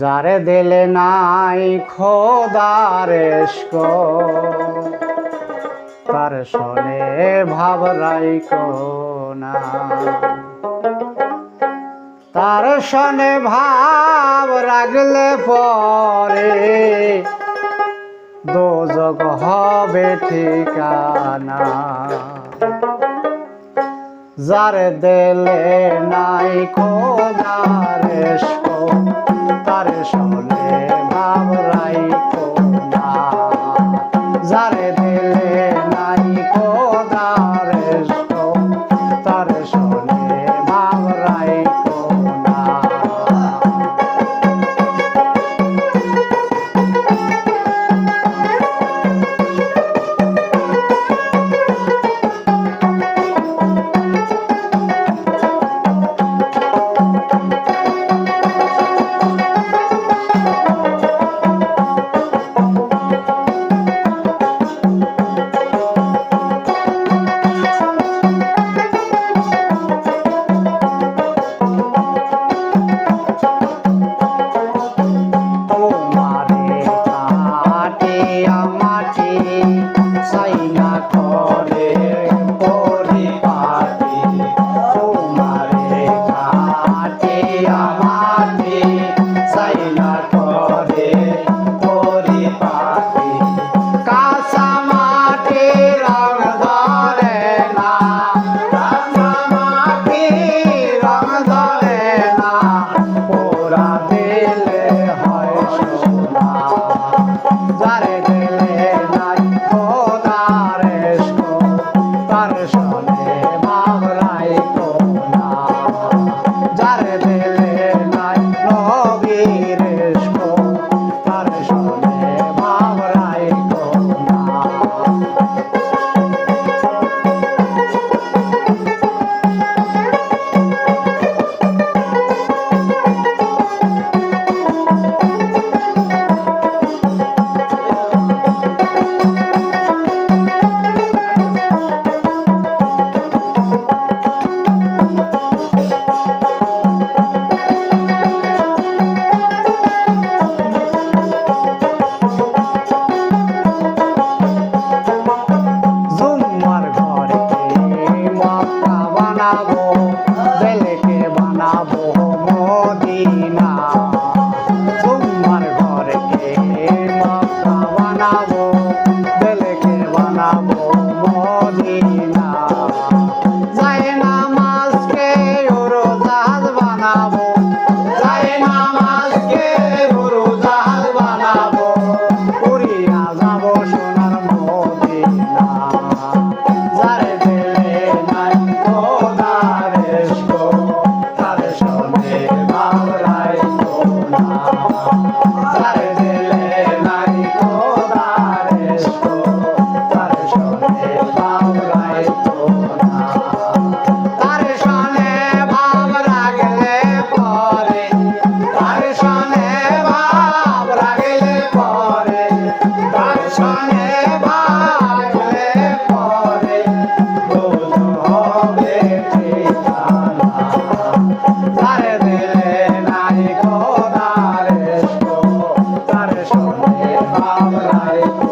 যারে দিলে নাই খোদারেশক তার সনে ভাবরাই না। তার সনে ভাব রাগলে পরে দোজক হবে ঠিকানা। যারে দেলে নাই খোদারেস্ক তারে সলে ভাব রাইকো না। যারে দিলে বানাবো ছেলেকে বানাবো মদিনা। তোমার ঘরকে বানাবো? সোনায় কামরায়